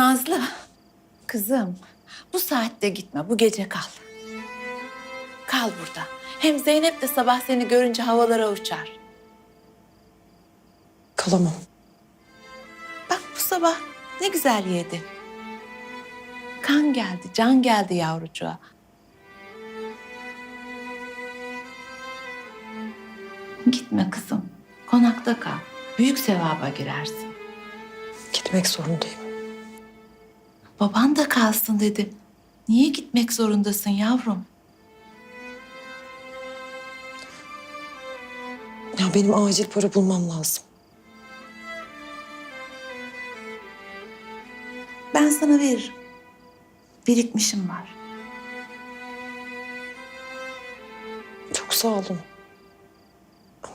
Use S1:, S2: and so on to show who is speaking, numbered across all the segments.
S1: Nazlı, kızım bu saatte gitme, bu gece kal. Kal burada. Hem Zeynep de sabah seni görünce havalara uçar.
S2: Kalamam.
S1: Bak bu sabah ne güzel yedi. Kan geldi, can geldi yavrucuğa. Gitme kızım. Konakta kal. Büyük sevaba girersin.
S2: Gitmek zorundayım.
S1: Baban da kalsın dedi. Niye gitmek zorundasın yavrum?
S2: Ya benim acil para bulmam lazım.
S1: Ben sana veririm. Birikmişim var.
S2: Çok sağ olun.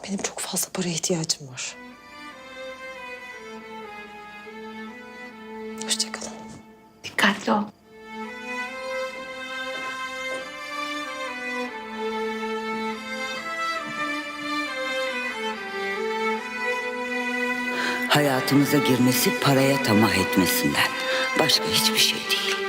S2: Benim çok fazla paraya ihtiyacım var.
S1: Dikkatli ol.
S3: Hayatımıza girmesi paraya tamah etmesinden. Başka hiçbir şey değil.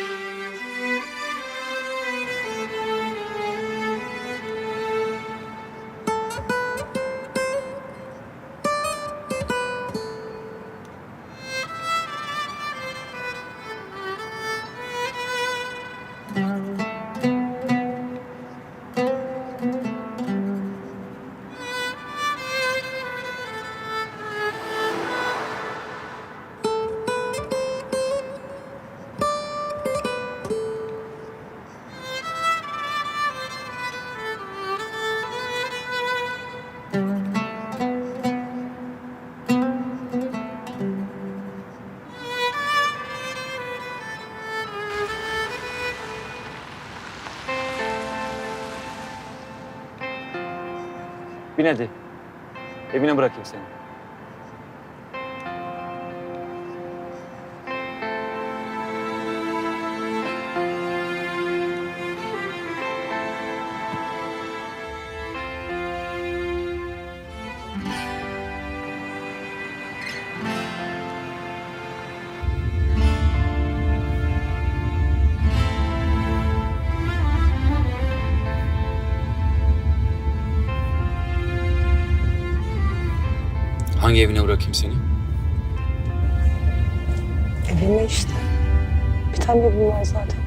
S4: Bin hadi. Evine bırakayım seni. Hangi evine bırakayım seni?
S2: Evime işte. Bir tane evim var zaten.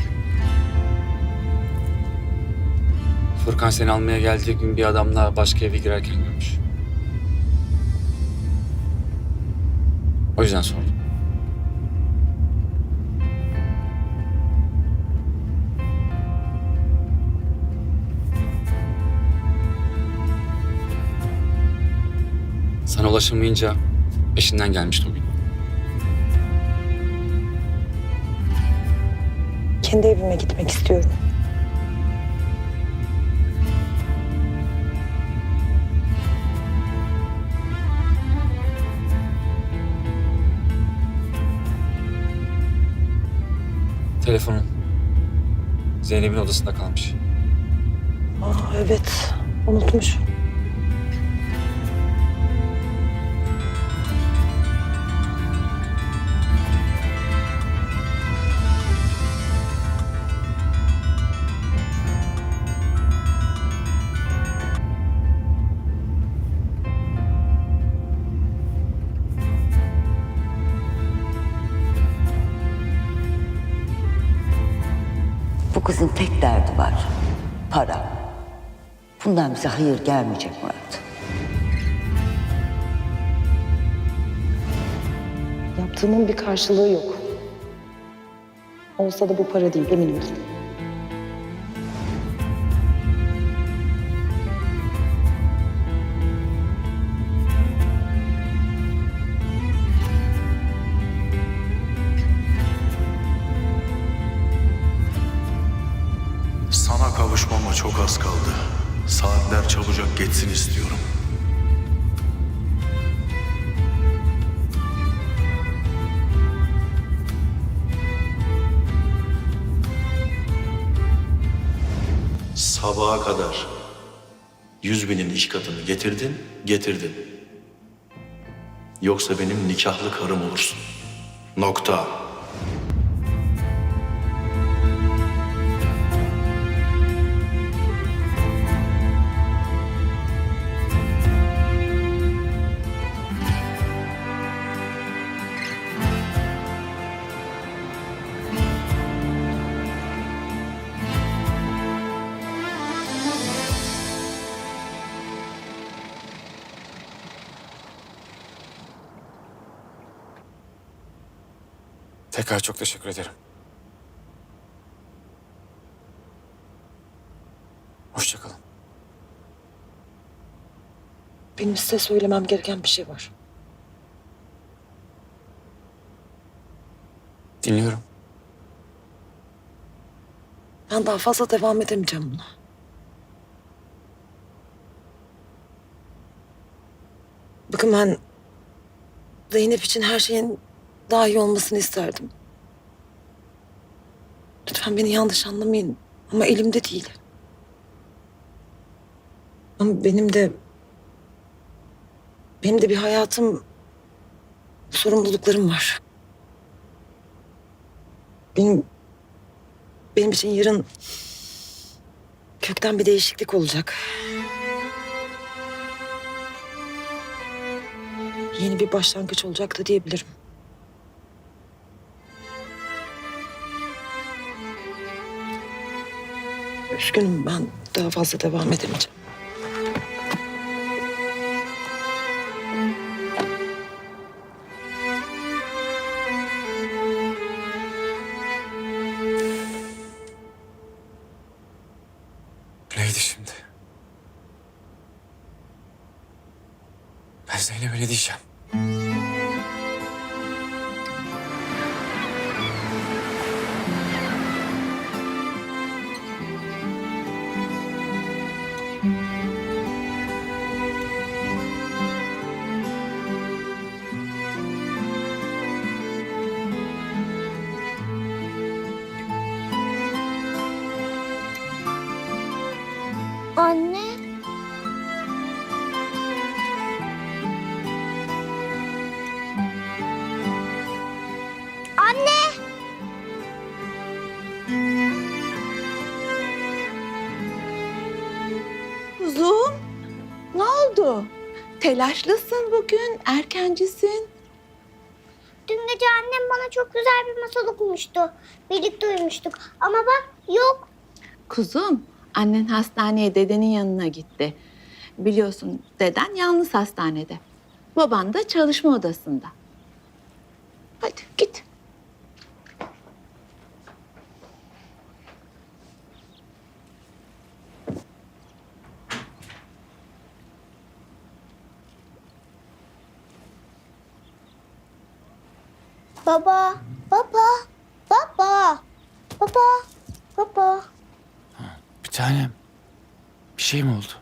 S4: Furkan seni almaya geldiği gün bir adamla başka eve girerken görmüş. O yüzden sordum. Sana ulaşamayınca eşinden gelmişti o gün.
S2: Kendi evime gitmek istiyorum.
S4: Telefonun Zeynep'in odasında kalmış.
S2: Aa evet. Unutmuşum.
S3: Kızın tek derdi var. Para. Bundan bize hayır gelmeyecek Murat.
S2: Yaptığımın bir karşılığı yok. Olsa da bu para değil eminim.
S5: Sana Sabaha kadar yüz binin iş katını getirdin, getirdin. Yoksa benim nikahlı karım olursun. Nokta.
S4: Tekrar çok teşekkür ederim. Hoşçakalın.
S2: Benim size söylemem gereken bir şey var.
S4: Dinliyorum.
S2: Ben daha fazla devam edemeyeceğim buna. Bakın ben Zeynep için her şeyin daha iyi olmasını isterdim. Lütfen beni yanlış anlamayın ama elimde değil. Ama benim de benim de bir hayatım, sorumluluklarım var. Benim benim için yarın kökten bir değişiklik olacak. Yeni bir başlangıç olacak da diyebilirim. Üzgünüm ben daha fazla devam edemeyeceğim.
S4: Neydi şimdi? Ben Zeynep'e ne diyeceğim?
S6: Anne. Anne.
S1: Kuzum, ne oldu? Telaşlısın bugün, erkencisin.
S6: Dün gece annem bana çok güzel bir masal okumuştu. Birlikte uyumuştuk. Ama bak yok.
S1: Kuzum, annen hastaneye dedenin yanına gitti. Biliyorsun deden yalnız hastanede. Baban da çalışma odasında. Hadi git.
S6: Baba, baba, baba, baba, baba.
S4: Tanem. Bir şey mi oldu?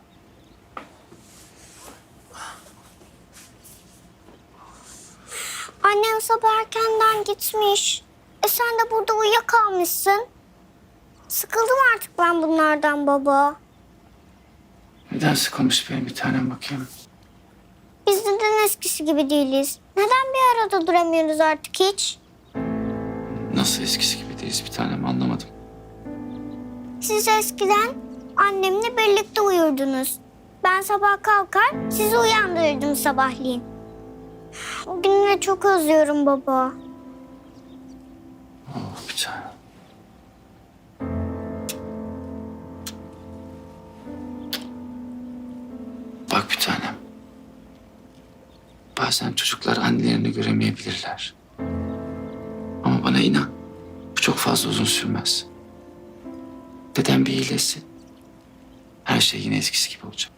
S6: Annem sabah erkenden gitmiş. E sen de burada uyuyakalmışsın. Sıkıldım artık ben bunlardan baba.
S4: Neden sıkılmış benim bir tanem bakayım?
S6: Biz neden eskisi gibi değiliz? Neden bir arada duramıyoruz artık hiç?
S4: Nasıl eskisi gibi değiliz bir tanem anlamadım.
S6: Siz eskiden annemle birlikte uyurdunuz. Ben sabah kalkar sizi uyandırırdım sabahleyin. O günleri çok özlüyorum baba.
S4: Oh bir tanem. Bak bir tanem. Bazen çocuklar annelerini göremeyebilirler. Ama bana inan. Bu çok fazla uzun sürmez. Dedem bir iyileşsin. Her şey yine eskisi gibi olacak.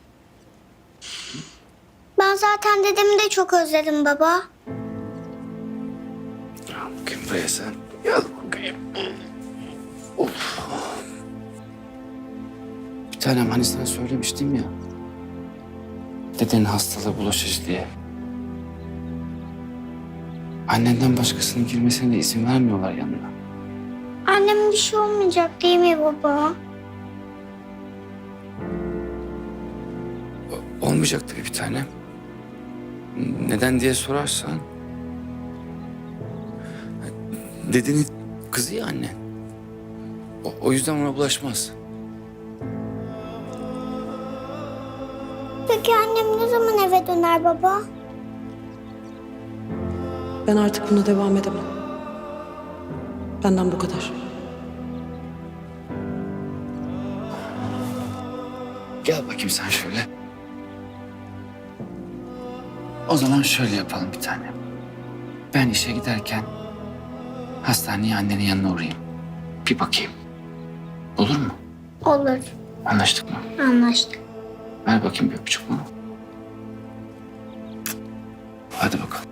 S6: Ben zaten dedemi de çok özledim baba.
S4: Gel bakayım buraya sen. Gel bakayım. Of. Bir tanem hani sana söylemiştim ya. Dedenin hastalığı bulaşıcı diye. Annenden başkasının girmesine de izin vermiyorlar yanına.
S6: Annemin bir şey olmayacak değil mi baba?
S4: Olmayacak tabii bir tanem. Neden diye sorarsan... Dedenin kızı ya annen. O, o yüzden ona bulaşmaz.
S6: Peki annem ne zaman eve döner baba?
S2: Ben artık buna devam edemem. Benden bu kadar.
S4: Gel bakayım sen şöyle. O zaman şöyle yapalım bir tanem. Ben işe giderken hastaneye annenin yanına uğrayayım. Bir bakayım. Olur mu?
S6: Olur.
S4: Anlaştık mı?
S6: Anlaştık.
S4: Ver bakayım bir öpücük bana. Hadi bakalım.